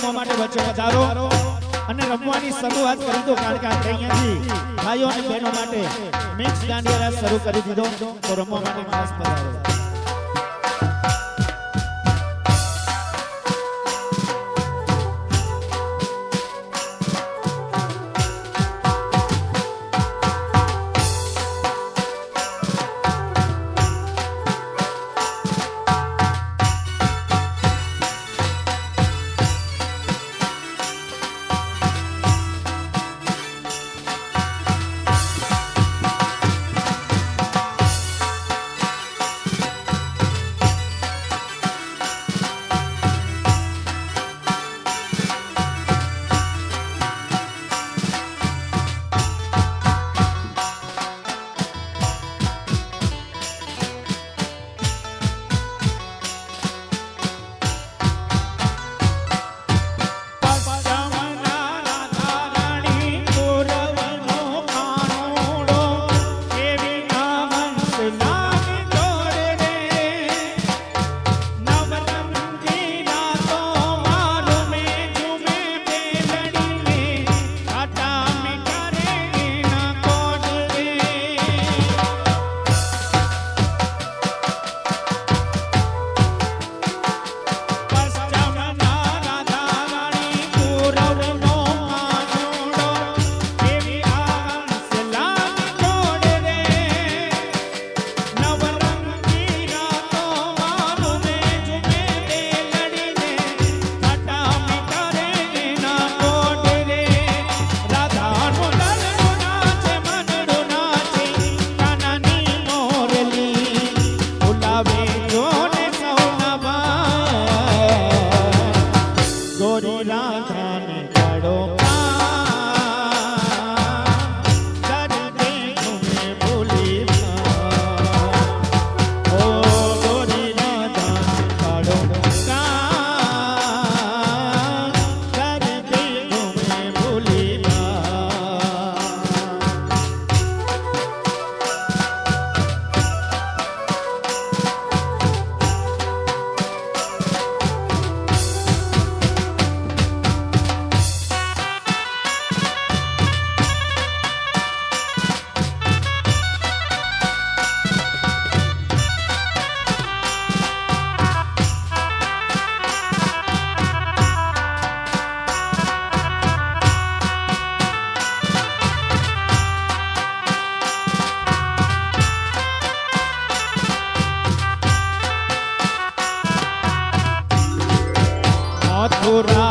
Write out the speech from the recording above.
રમવા માટે વચ્ચે વધારો અને રમવાની શરૂઆત કરી દો, કારણ કે આપણે અહીંયાથી ભાઈઓ અને બહેનો માટે મિક્સ દાંડિયા શરૂ કરી દીધો. તો રમવા માટે ખાસ પધારો মথুরা